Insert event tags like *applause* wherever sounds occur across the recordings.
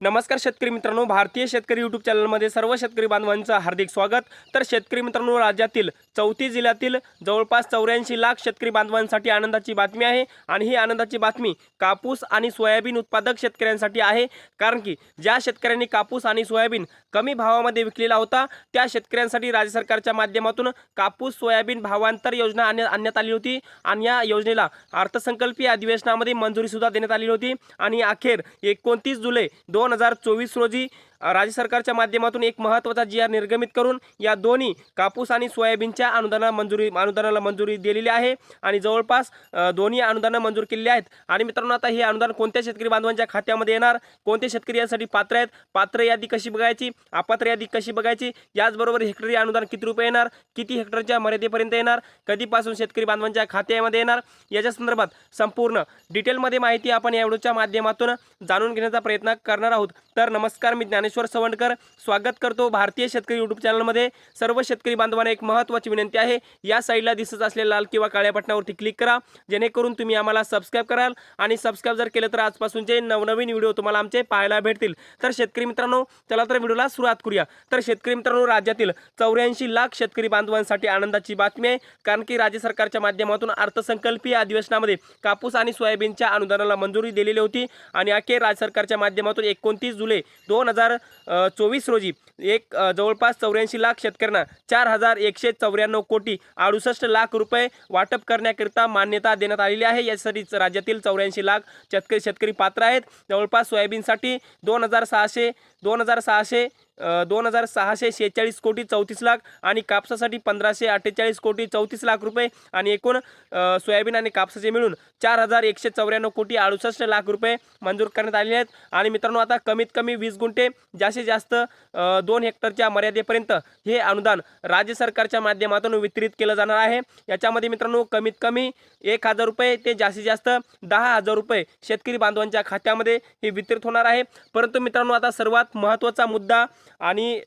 नमस्कार शेतकरी मित्रांनो भारतीय शेतकरी यूट्यूब चॅनलमध्ये सर्व शेतकरी बांधवांचं हार्दिक स्वागत. तर शेतकरी मित्रांनो राज्यातील चौथी जिल्ह्यातील जवळपास चौऱ्याऐंशी लाख शेतकरी बांधवांसाठी आनंदाची बातमी आहे. आणि ही आनंदाची बातमी कापूस आणि सोयाबीन उत्पादक शेतकऱ्यांसाठी आहे. कारण की ज्या शेतकऱ्यांनी कापूस आणि सोयाबीन कमी भावामध्ये विकलेला होता त्या शेतकऱ्यांसाठी राज्य सरकारच्या माध्यमातून कापूस सोयाबीन भावांतर योजना आणण्यात आली होती. आणि या योजनेला अर्थसंकल्पीय अधिवेशनामध्ये मंजुरीसुद्धा देण्यात आली होती. आणि अखेर एकोणतीस जुलै दोन दोन हजार चोवीस रोजी राज्य सरकारच्या माध्यमातून एक महत्त्वाचा जी आर निर्गमित करून या दोन्ही कापूस आणि सोयाबीनच्या अनुदाना मंजुरी अनुदानाला मंजुरी दिलेली आहे. आणि जवळपास दोन्ही अनुदानं मंजूर केलेली आहेत. आणि मित्रांनो आता हे अनुदान कोणत्या शेतकरी बांधवांच्या खात्यामध्ये येणार? कोणते शेतकरी यासाठी पात्र आहेत? पात्र यादी कशी बघायची? अपात्र यादी कशी बघायची? याचबरोबर हेक्टरी अनुदान किती रुपये येणार? किती हेक्टरच्या मर्यादेपर्यंत येणार? कधीपासून शेतकरी बांधवांच्या खात्यामध्ये येणार? याच्या संदर्भात संपूर्ण डिटेलमध्ये माहिती आपण या व्हिडिओच्या माध्यमातून जाणून घेण्याचा प्रयत्न करणार आहोत. तर नमस्कार मी ज्ञानेश्वर सवंडकर. स्वागत करतो भारतीय शेतकरी यूट्यूब चॅनलमध्ये. सर्व शेतकरी बांधवांना एक महत्त्वाची विनंती आहे. या साईडला दिसत असलेल्या लाल किंवा काळ्या बटनावरती क्लिक करा. जेणेकरून तुम्ही आम्हाला सबस्क्राईब कराल आणि सबस्क्राईब जर केलं तर आजपासूनचे नवनवीन व्हिडिओ तुम्हाला आमचे पाहायला भेटतील. तर शेतकरी मित्रांनो चला तर व्हिडिओला सुरुवात करूया. तर शेतकरी मित्रांनो राज्यातील चौऱ्याऐंशी लाख शेतकरी बांधवांसाठी आनंदाची बातमी आहे. कारण की राज्य सरकारच्या माध्यमातून अर्थसंकल्पीय अधिवेशनामध्ये कापूस आणि सोयाबीनच्या अनुदानाला मंजुरी दिलेली होती आणि अखेर राज्य सरकारच्या माध्यमातून एक एकोणतीस जुलै दोन हजार चोवीस रोजी एक जवळपास चौऱ्याऐंशी लाख शेतकऱ्यांना चार हजार एकशे चौऱ्याण्णव कोटी अडुसष्ट लाख रुपये वाटप करण्याकरिता मान्यता देण्यात आलेली आहे. यासाठी राज्यातील चौऱ्याऐंशी लाख शेतकरी शेतकरी पात्र आहेत. जवळपास सोयाबीनसाठी दोन हजार सहाशे दोन हजार सहाशे दोन हजार सहाशे शेहेचाळीस कोटी चौतीस लाख आणि कापसासाठी पंधराशे अठ्ठेचाळीस कोटी चौतीस लाख रुपये आणि एकूण सोयाबीन आणि कापसाचे मिळून चार हजार एकशे चौऱ्याण्णव कोटी अडुसष्ट लाख रुपये मंजूर करण्यात आलेले आहेत. आणि मित्रांनो आता कमीत कमी वीस गुंठे जास्तीत जास्त दोन हेक्टरच्या मर्यादेपर्यंत हे अनुदान राज्य सरकारच्या माध्यमातून वितरित केलं जाणार आहे. याच्यामध्ये मित्रांनो कमीत कमी एक हजार रुपये ते जास्तीत जास्त दहा हजार रुपये शेतकरी बांधवांच्या खात्यामध्ये हे वितरित होणार आहे. परंतु मित्रांनो आता सर्वात महत्त्वाचा मुद्दा आणि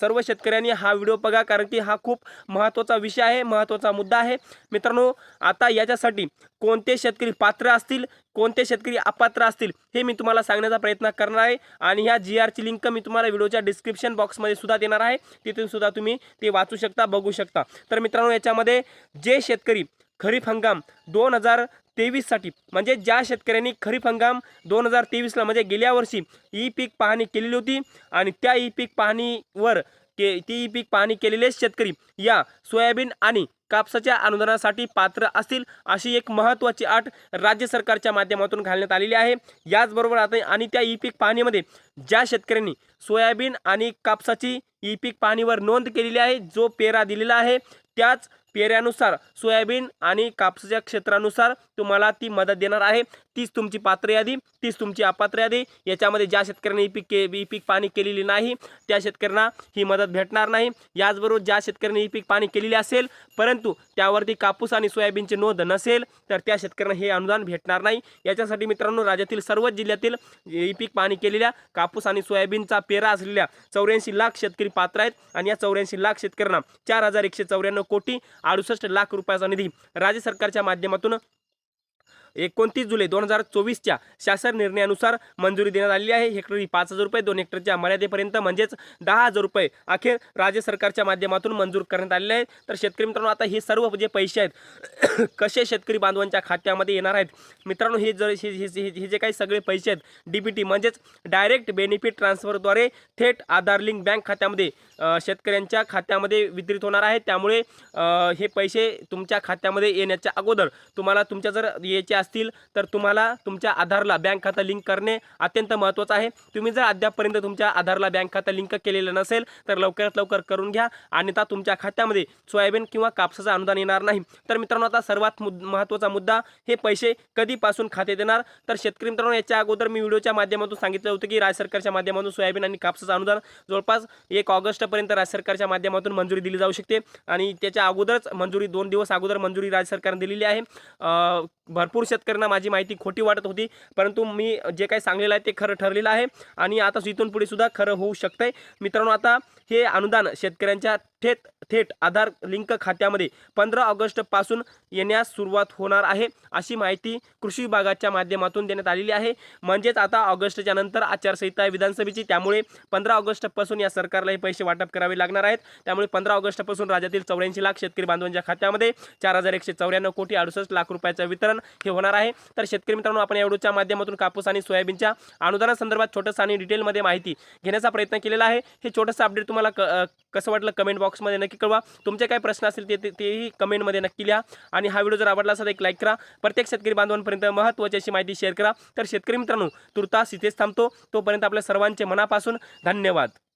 सर्व शेतकऱ्यांनी हा व्हिडिओ बघा कारण की हा खूप महत्त्वाचा विषय आहे महत्त्वाचा मुद्दा आहे. मित्रांनो आता याच्यासाठी कोणते शेतकरी पात्र असतील कोणते शेतकरी अपात्र असतील हे मी तुम्हाला सांगण्याचा प्रयत्न करणार आहे. आणि ह्या जी आरची लिंक मी तुम्हाला व्हिडिओच्या डिस्क्रिप्शन बॉक्समध्ये सुद्धा देणार आहे. तिथून सुद्धा तुम्ही ते वाचू शकता बघू शकता. तर मित्रांनो याच्यामध्ये जे शेतकरी खरीप हंगाम दोन हजार तेवीससाठी. म्हणजे ज्या शेतकऱ्यांनी खरीप हंगाम दोन हजार तेवीसला म्हणजे गेल्या वर्षी ई पीक पाहणी केलेली होती आणि त्या ई पीक पाहणीवर के ती ई पीक पाहणी केलेले शेतकरी या सोयाबीन आणि कापसाच्या अनुदानासाठी पात्र असतील अशी एक महत्त्वाची अट राज्य सरकारच्या माध्यमातून घालण्यात आलेली आहे. याचबरोबर आता आणि त्या ई पीक पाहणीमध्ये ज्या शेतकऱ्यांनी सोयाबीन आणि कापसाची ई पीक पाहणीवर नोंद केलेली आहे जो पेरा दिलेला आहे त्याच पेऱ्यानुसार सोयाबीन आणि कापसाच्या क्षेत्रानुसार तुम्हाला ती मदत देणार आहे. तीच तुमची पात्र यादी तीच तुमची अपात्र यादी. याच्यामध्ये ज्या शेतकऱ्यांनी ही पीक के ई पीक पाणी केलेली नाही त्या शेतकऱ्यांना ही मदत भेटणार नाही. याचबरोबर ज्या शेतकऱ्यांनी ही पीक पाणी केलेली असेल परंतु त्यावरती कापूस आणि सोयाबीनची नोंद नसेल तर त्या शेतकऱ्यांना हे अनुदान भेटणार नाही. याच्यासाठी मित्रांनो राज्यातील सर्वच जिल्ह्यातील ई पीक पाणी केलेल्या कापूस आणि सोयाबीनचा पेरा असलेल्या चौऱ्याऐंशी लाख शेतकरी पात्र आहेत. आणि या चौऱ्याऐंशी लाख शेतकऱ्यांना चार हजार एकशे चौऱ्याण्णव कोटी अडुसष्ट लाख रुपयाचा निधी राज्य सरकारच्या माध्यमातून एकोणतीस जुलै दोन हजार चोवीसच्या शासन निर्णयानुसार मंजुरी देण्यात आलेली आहे. हेक्टरी पाच हजार रुपये दोन हेक्टरच्या मर्यादेपर्यंत म्हणजेच दहा हजार रुपये अखेर राज्य सरकारच्या माध्यमातून मंजूर करण्यात आलेले आहे तर शेतकरी मित्रांनो आता हे सर्व जे पैसे आहेत *coughs* कसे शेतकरी बांधवांच्या खात्यामध्ये येणार आहेत? मित्रांनो हे जर हे हे- जे काही सगळे पैसे आहेत डी टी म्हणजेच डायरेक्ट बेनिफिट ट्रान्सफरद्वारे थेट आधार लिंक बँक खात्यामध्ये शेतकऱ्यांच्या खात्यामध्ये वितरित होणार आहे. त्यामुळे हे पैसे तुमच्या खात्यामध्ये येण्याच्या अगोदर तुम्हाला तुमच्या जर यायचे असतील तर तुम्हाला तुमच्या आधारला बँक खातं लिंक करणे अत्यंत महत्त्वाचं आहे. तुम्ही जर अद्यापपर्यंत तुमच्या आधारला बँक खातं लिंक केलेलं नसेल तर लवकरात लवकर करून घ्या. अन्यथा तुमच्या खात्यामध्ये सोयाबीन किंवा कापसाचं अनुदान येणार नाही. तर मित्रांनो आता सर्वात मुद महत्त्वाचा मुद्दा हे पैसे कधीपासून खात्यात येणार तर शेतकरी मित्रांनो याच्या अगोदर मी व्हिडिओच्या माध्यमातून सांगितलं होतं की राज्य सरकारच्या माध्यमातून सोयाबीन आणि कापसाचं अनुदान जवळपास एक ऑगस्टपर्यंत राज्य सरकारच्या माध्यमातून मंजुरी दिली जाऊ शकते. आणि त्याच्या अगोदरच मंजुरी दोन दिवस अगोदर मंजुरी राज्य सरकारने दिलेली आहे. भरपूर शेतकऱ्यांना माझी माहिती खोटी वाटत होती. परंतु मी जे काही सांगलेलं आहे ते खरं ठरलेलं आहे. आणि आता इथून पुढे सुद्धा खरं होऊ शकतंय. मित्रांनो आता हे अनुदान शेतकऱ्यांच्या थेट थेट आधार लिंक खात्यामध्ये पंधरा ऑगस्टपासून येण्यास सुरुवात होणार आहे अशी माहिती कृषी विभागाच्या माध्यमातून देण्यात आलेली आहे. म्हणजेच आता ऑगस्टच्या नंतर आचारसंहिता आहे विधानसभेची त्यामुळे पंधरा ऑगस्टपासून या सरकारला हे पैसे वाटप करावे लागणार आहेत. त्यामुळे पंधरा ऑगस्टपासून राज्यातील चौऱ्याऐंशी लाख शेतकरी बांधवांच्या खात्यामध्ये चार हजार एकशे चौऱ्याण्णव कोटी अडुसष्ट लाख रुपयाचं वितरण हे होणार आहे. तर शेतकरी मित्रांनो आपण या व्हिडिओच्या माध्यमातून कापूस आणि सोयाबीनच्या अनुदानासंदर्भात छोटंसं आणि डिटेलमध्ये माहिती घेण्याचा प्रयत्न केलेला आहे. हे छोटंसं अपडेट तुम्हाला क कसं वाटलं? कमेंट बॉक्स बॉक्समध्ये नक्की कळवा. तुमचे काय प्रश्न असतील ते तेही कमेंटमध्ये नक्की लिहा. आणि हा व्हिडिओ जर आवडला असेल तर एक लाईक करा. प्रत्येक शेतकरी बांधवांपर्यंत महत्त्वाची अशी माहिती शेअर करा. तर शेतकरी मित्रांनो तुर्तास इथेच थांबतो. तोपर्यंत आपल्या सर्वांचे मनापासून धन्यवाद.